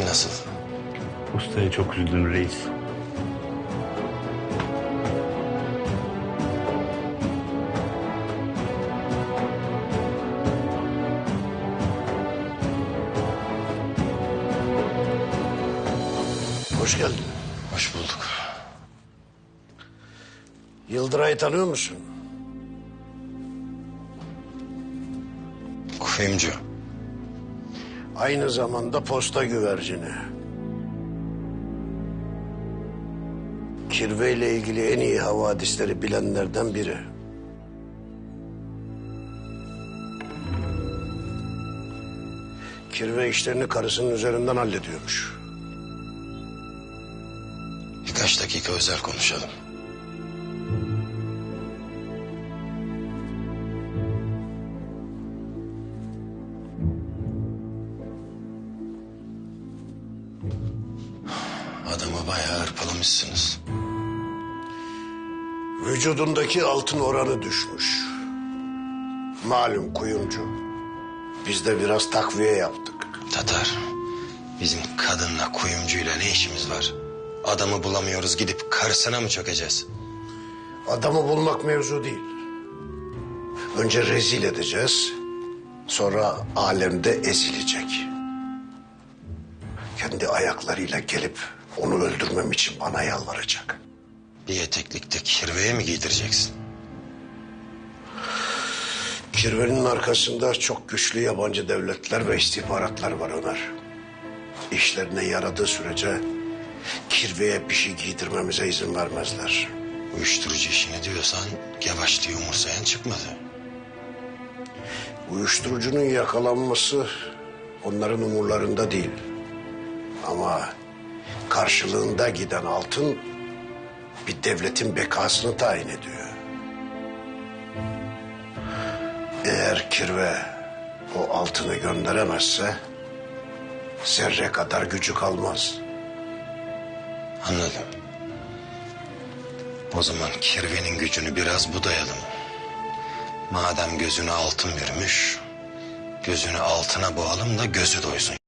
nasıl? Ustaya çok üzüldüm reis. Hoş geldin. Hoş bulduk. Yıldıray'ı tanıyor musun? Kufemci. Aynı zamanda posta güvercini. Kirve ile ilgili en iyi havadisleri bilenlerden biri. Kirve işlerini karısının üzerinden hallediyormuş. Birkaç dakika özel konuşalım. Adamı bayağı hırpalamışsınız. Vücudundaki altın oranı düşmüş. Malum kuyumcu. Biz de biraz takviye yaptık. Tatar, bizim kadınla kuyumcuyla ne işimiz var? Adamı bulamıyoruz gidip karısına mı çökeceğiz? Adamı bulmak mevzu değil. Önce rezil edeceğiz. Sonra alemde ezilecek. Kendi ayaklarıyla gelip onu öldürmem için bana yalvaracak. Bir eteklikte kirveye mi giydireceksin? Kirvenin arkasında çok güçlü yabancı devletler ve istihbaratlar var Ömer. İşlerine yaradığı sürece kirveye bir şey giydirmemize izin vermezler. Uyuşturucu işini diyorsan diye umursayan çıkmadı. Uyuşturucunun yakalanması onların umurlarında değil. Ama karşılığında giden altın bir devletin bekasını tayin ediyor. Eğer kirve o altını gönderemezse zerre kadar gücü kalmaz. Anladım. O zaman kirvenin gücünü biraz budayalım. Madem gözünü altın vermiş, gözünü altına boğalım da gözü doysun.